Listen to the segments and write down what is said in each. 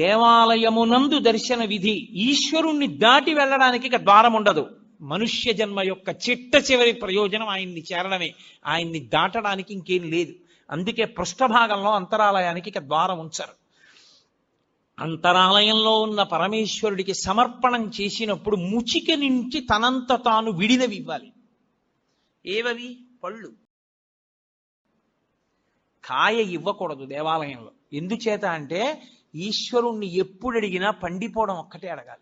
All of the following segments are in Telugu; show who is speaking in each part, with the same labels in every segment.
Speaker 1: దేవాలయమునందు దర్శన విధి ఈశ్వరుణ్ణి దాటి వెళ్ళడానికి ఇక ద్వారం ఉండదు. మనుష్య జన్మ యొక్క చిట్ట చివరి ప్రయోజనం ఆయన్ని చేరడమే. ఆయన్ని దాటడానికి ఇంకేం లేదు. అందుకే పృష్ఠభాగంలో అంతరాలయానికి ఇక ద్వారం ఉంచరు. అంతరాలయంలో ఉన్న పరమేశ్వరుడికి సమర్పణం చేసినప్పుడు ముచిక నుంచి తనంత తాను విడినవి ఇవ్వాలి ఏవవి? పళ్ళు. కాయ ఇవ్వకూడదు దేవాలయంలో. ఎందుచేత అంటే ఈశ్వరుణ్ణి ఎప్పుడు అడిగినా పండిపోవడం ఒక్కటే అడగాలి.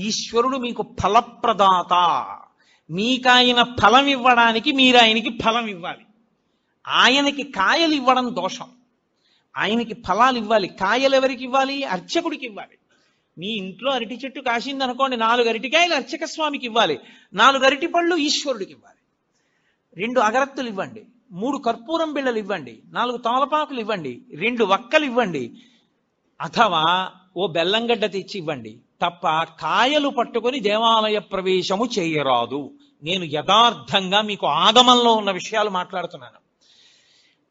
Speaker 1: ఈశ్వరుడు మీకు ఫలప్రదాత. మీకాయన ఫలం ఇవ్వడానికి మీరు ఆయనకి ఫలం ఇవ్వాలి ఆయనకి కాయలు ఇవ్వడం దోషం. ఆయనకి ఫలాలు ఇవ్వాలి కాయలు ఎవరికి ఇవ్వాలి? అర్చకుడికి ఇవ్వాలి. మీ ఇంట్లో అరటి చెట్టు కాసింది అనుకోండి నాలుగు అరటికాయలు అర్చక స్వామికి ఇవ్వాలి. నాలుగు అరటి పళ్ళు ఈశ్వరుడికి ఇవ్వాలి. రెండు అగరత్తులు ఇవ్వండి. మూడు కర్పూరం బిళ్ళలు ఇవ్వండి. నాలుగు తమలపాకులు ఇవ్వండి. రెండు వక్కలు ఇవ్వండి. అథవా ఓ బెల్లంగడ్డ తెచ్చి ఇవ్వండి. తప్ప కాయలు పట్టుకొని దేవాలయ ప్రవేశము చేయరాదు. నేను యథార్థంగా మీకు ఆగమంలో ఉన్న విషయాలు మాట్లాడుతున్నాను.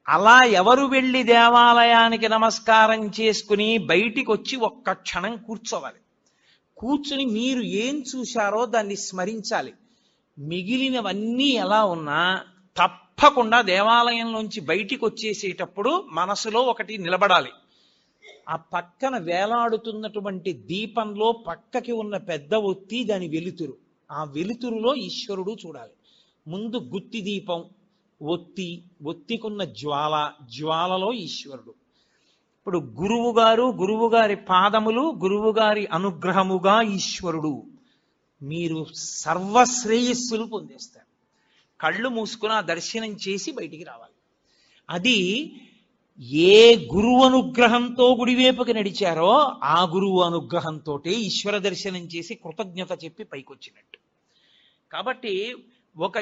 Speaker 1: అలా ఎవరు వెళ్ళి దేవాలయానికి నమస్కారం చేసుకుని బయటికి వచ్చి ఒక్క క్షణం కూర్చోవాలి. కూర్చుని మీరు ఏం చూశారో దాన్ని స్మరించాలి. మిగిలినవన్నీ ఎలా ఉన్నా తప్పకుండా దేవాలయంలోంచి బయటికి వచ్చేసేటప్పుడు మనసులో ఒకటి నిలబడాలి. ఆ పక్కన వేలాడుతున్నటువంటి దీపంలో పక్కకి ఉన్న పెద్ద ఒత్తి దాని వెలుతురు. ఆ వెలుతురులో ఈశ్వరుడు చూడాలి. ముందు గుత్తి దీపం ఒత్తి ఒత్తికున్న జ్వాల జ్వాలలో ఈశ్వరుడు. ఇప్పుడు గురువు గారు గురువు గారి పాదములు గురువు గారి అనుగ్రహముగా ఈశ్వరుడు. మీరు సర్వశ్రేయస్సులు పొందేస్తారు. కళ్ళు మూసుకుని ఆ దర్శనం చేసి బయటికి రావాలి. అది ఏ గురువు అనుగ్రహంతో గుడివేపుకి నడిచారో ఆ గురువు అనుగ్రహంతో ఈశ్వర దర్శనం చేసి కృతజ్ఞత చెప్పి పైకొచ్చినట్టు. కాబట్టి ఒక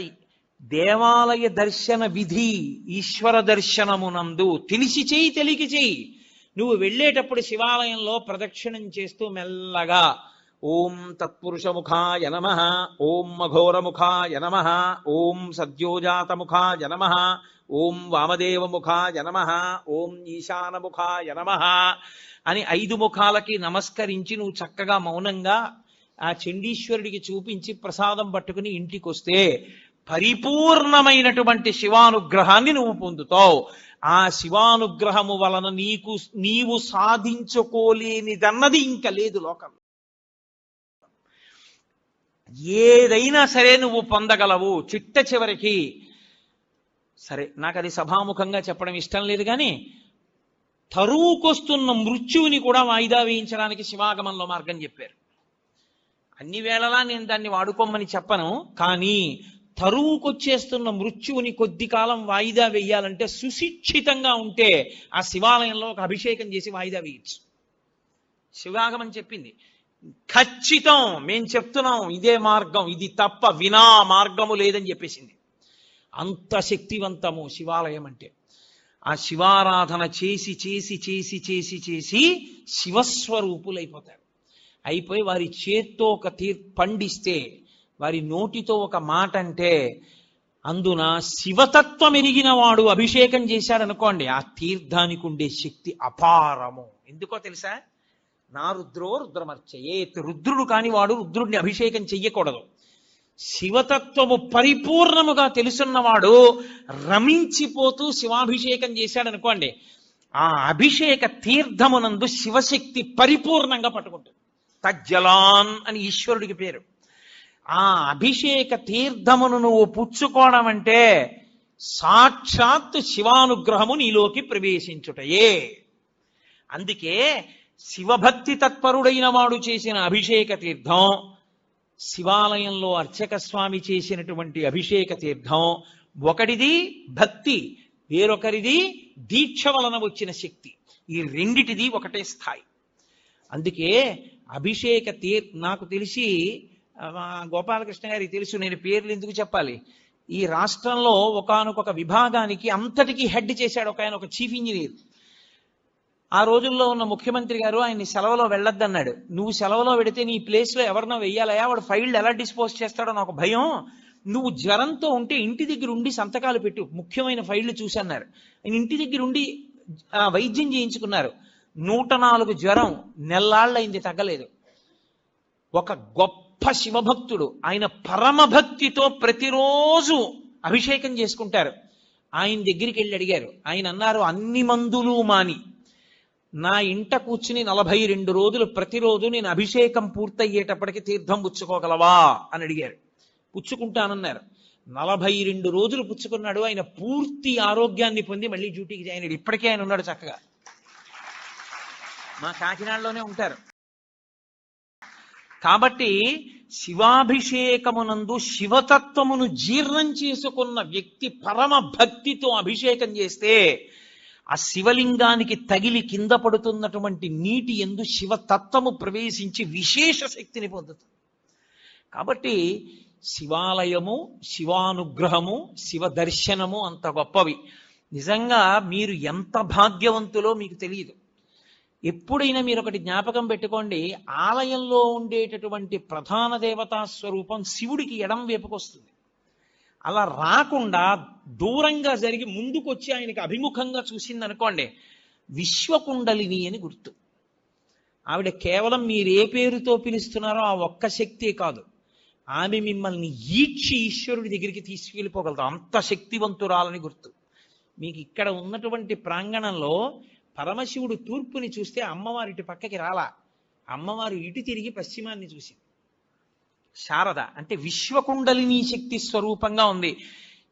Speaker 1: దేవాలయ దర్శన విధి ఈశ్వర దర్శనమునందు తెలిసి చేయి తెలికి చేయి. నువ్వు వెళ్ళేటప్పుడు శివాలయంలో ప్రదక్షిణం చేస్తూ మెల్లగా ఓం తత్పురుషముఖాయ నమ ఓం మఘోరముఖాయ నమ ఓం సద్యోజాతముఖాయ నమ ఓం వామదేవముఖాయ నమ ఓం ఈశానముఖాయ నమ అని ఐదు ముఖాలకి నమస్కరించి నువ్వు చక్కగా మౌనంగా ఆ చండీశ్వరుడికి చూపించి ప్రసాదం పట్టుకుని ఇంటికి వస్తే పరిపూర్ణమైనటువంటి శివానుగ్రహాన్ని నువ్వు పొందుతావు. ఆ శివానుగ్రహము వలన నీకు నీవు సాధించుకోలేనిదన్నది ఇంకా లేదు లోకంలో. ఏదైనా సరే నువ్వు పొందగలవు. చిట్ట చివరికి సరే నాకు అది సభాముఖంగా చెప్పడం ఇష్టం లేదు కానీ తరువుకొస్తున్న మృత్యువుని కూడా వాయిదా వేయించడానికి శివాగమంలో మార్గం చెప్పారు. అన్ని వేళలా నేను దాన్ని వాడుకోమని చెప్పను కానీ తరువుకొచ్చేస్తున్న మృత్యువుని కొద్ది కాలం వాయిదా వేయాలంటే సుశిక్షితంగా ఉంటే ఆ శివాలయంలో ఒక అభిషేకం చేసి వాయిదా వేయచ్చు. శివాగమం చెప్పింది ఖచ్చితం మేం చెప్తున్నాం ఇదే మార్గం ఇది తప్ప వినా మార్గము లేదని చెప్పేసింది. అంత శక్తివంతము శివాలయం అంటే ఆ శివారాధన చేసి చేసి చేసి చేసి చేసి శివస్వరూపులైపోతారు. అయిపోయి వారి చేత్తో ఒక తీర్ పండిస్తే వారి నోటితో ఒక మాట అంటే అందున శివతత్వం ఎరిగిన వాడు అభిషేకం చేశాడనుకోండి ఆ తీర్థానికి ఉండే శక్తి అపారము. ఎందుకో తెలుసా? నా రుద్రో రుద్రమర్చయేత్ రుద్రుడు కాని వాడు రుద్రుడిని అభిషేకం చెయ్యకూడదు. శివతత్వము పరిపూర్ణముగా తెలుసున్నవాడు రమించిపోతూ శివాభిషేకం చేశాడనుకోండి ఆ అభిషేక తీర్థమునందు శివశక్తి పరిపూర్ణంగా పట్టుకుంటుంది. తజ్జలాన్ అని ఈశ్వరుడికి పేరు. ఆ అభిషేక తీర్థమును నువ్వు పుచ్చుకోవడం అంటే సాక్షాత్ శివానుగ్రహము నీలోకి ప్రవేశించుటయే. అందుకే శివభక్తి తత్పరుడైన వాడు చేసిన అభిషేక తీర్థం శివాలయంలో అర్చక స్వామి చేసినటువంటి అభిషేక తీర్థం. ఒకటిది భక్తి వేరొకరిది దీక్ష వలన వచ్చిన శక్తి. ఈ రెండిటిది ఒకటే స్థాయి. అందుకే అభిషేక తీర్ నాకు తెలిసి గోపాలకృష్ణ గారికి తెలుసు నేను పేర్లు ఎందుకు చెప్పాలి? ఈ రాష్ట్రంలో ఒకానొక విభాగానికి అంతటికీ హెడ్ చేశాడు ఒక ఆయన ఒక చీఫ్ ఇంజనీర్. ఆ రోజుల్లో ఉన్న ముఖ్యమంత్రి గారు ఆయన్ని సెలవులో వెళ్ళొద్దన్నాడు. నువ్వు సెలవులో పెడితే నీ ప్లేస్లో ఎవరినో వెయ్యాలయా వాడు ఫైల్ ఎలా డిస్పోజ్ చేస్తాడో నాకు భయం. నువ్వు జ్వరంతో ఉంటే ఇంటి దగ్గర ఉండి సంతకాలు పెట్టు ముఖ్యమైన ఫైళ్ళు చూసన్నారు. ఆయన ఇంటి దగ్గర ఉండి ఆ, వైద్యం చేయించుకున్నారు. నూట నాలుగు జ్వరం నెల్లాళ్ళైంది తగ్గలేదు. ఒక గొప్ప శివభక్తుడు ఆయన పరమభక్తితో ప్రతిరోజు అభిషేకం చేసుకుంటారు. ఆయన దగ్గరికి వెళ్ళి అడిగారు ఆయన అన్నారు అన్ని మందులు మాని. నా ఇంట కూర్చుని నలభై రెండు రోజులు ప్రతిరోజు నేను అభిషేకం పూర్తయ్యేటప్పటికి తీర్థం పుచ్చుకోగలవా అని అడిగారు. పుచ్చుకుంటానన్నారు. నలభై రెండు రోజులు పుచ్చుకున్నాడు. ఆయన పూర్తి ఆరోగ్యాన్ని పొంది మళ్ళీ డ్యూటీకి జాయిన్ అయ్యాడు. ఇప్పటికే ఆయన ఉన్నాడు చక్కగా. మా కాకినాడలోనే ఉంటారు. కాబట్టి శివాభిషేకమునందు శివతత్వమును జీర్ణం చేసుకున్న వ్యక్తి పరమ భక్తితో అభిషేకం చేస్తే ఆ శివలింగానికి తగిలి కింద పడుతున్నటువంటి నీటి ఎందు శివతత్వము ప్రవేశించి విశేష శక్తిని పొందుతుంది. కాబట్టి శివాలయము శివానుగ్రహము శివ దర్శనము అంత గొప్పవి. నిజంగా మీరు ఎంత భాగ్యవంతులో మీకు తెలియదు. ఎప్పుడైనా మీరు ఒకటి జ్ఞాపకం పెట్టుకోండి ఆలయంలో ఉండేటటువంటి ప్రధాన దేవతా స్వరూపం శివుడికి ఎడం వైపుకొస్తుంది. అలా రాకుండా దూరంగా జరిగి ముందుకొచ్చి ఆయనకి అభిముఖంగా చూసింది అనుకోండి విశ్వకుండలిని అని గుర్తు. ఆవిడ కేవలం మీరు ఏ పేరుతో పిలుస్తున్నారో ఆ ఒక్క శక్తే కాదు. ఆమె మిమ్మల్ని ఈడ్చి ఈశ్వరుడి దగ్గరికి తీసుకెళ్ళిపోగలదు. అంత శక్తివంతురాలని గుర్తు. మీకు ఇక్కడ ఉన్నటువంటి ప్రాంగణంలో పరమశివుడు తూర్పుని చూస్తే అమ్మవారి ఇటు పక్కకి రాలా. అమ్మవారు ఇటు తిరిగి పశ్చిమాన్ని చూసింది. శారద. అంటే విశ్వకుండలిని శక్తి స్వరూపంగా ఉంది.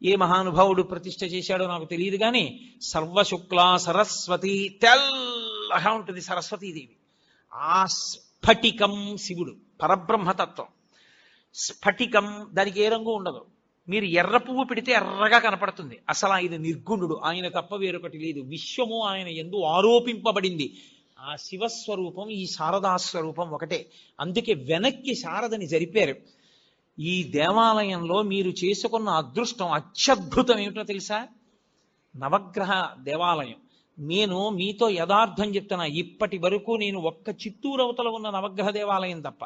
Speaker 1: ఏ మహానుభావుడు ప్రతిష్ట చేశాడో నాకు తెలియదు కానీ సర్వశుక్లా సరస్వతి తెల్లగా ఉంటుంది సరస్వతీదేవి. ఆ స్ఫటికం శివుడు పరబ్రహ్మతత్వం. స్ఫటికం దానికి ఏ రంగు ఉండదు. మీరు ఎర్ర పువ్వు పెడితే ఎర్రగా కనపడుతుంది. అసలు ఆయన నిర్గుణుడు. ఆయన తప్ప వేరొకటి లేదు. విశ్వము ఆయన ఎందు ఆరోపింపబడింది. ఆ శివస్వరూపం ఈ శారదా స్వరూపం ఒకటే. అందుకే వెనక్కి శారదని జరిపారు. ఈ దేవాలయంలో మీరు చేసుకున్న అదృష్టం అత్యద్భుతం ఏమిటో తెలుసా? నవగ్రహ దేవాలయం. నేను మీతో యథార్థం చెప్తున్నా ఇప్పటి వరకు నేను ఒక్క చిత్తూరు అవతల ఉన్న నవగ్రహ దేవాలయం తప్ప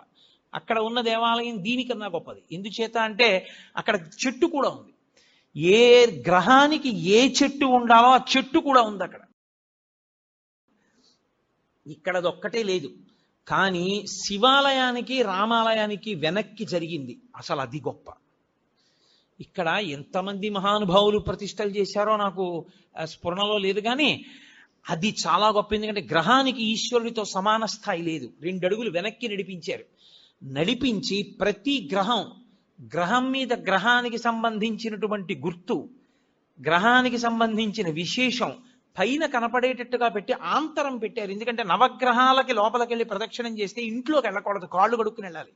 Speaker 1: అక్కడ ఉన్న దేవాలయం దీనికన్నా గొప్పది. ఎందుచేత అంటే అక్కడ చెట్టు కూడా ఉంది. ఏ గ్రహానికి ఏ చెట్టు ఉండాలో ఆ చెట్టు కూడా ఉంది అక్కడ. ఇక్కడదొక్కటే లేదు. కానీ శివాలయానికి రామాలయానికి వెనక్కి జరిగింది. అసలు అది గొప్ప. ఇక్కడ ఎంతమంది మహానుభావులు ప్రతిష్టలు చేశారో నాకు స్ఫురణలో లేదు కానీ అది చాలా గొప్ప. ఎందుకంటే గ్రహానికి ఈశ్వరుడితో సమాన స్థాయి లేదు. రెండు అడుగులు వెనక్కి నడిపించారు. నడిపించి ప్రతి గ్రహం గ్రహం మీద గ్రహానికి సంబంధించినటువంటి గుర్తు గ్రహానికి సంబంధించిన విశేషం పైన కనపడేటట్టుగా పెట్టి ఆంతరం పెట్టారు. ఎందుకంటే నవగ్రహాలకి లోపలికి వెళ్ళి ప్రదక్షిణం చేస్తే ఇంట్లోకి వెళ్ళకూడదు. కాళ్ళు కడుక్కుని వెళ్ళాలి.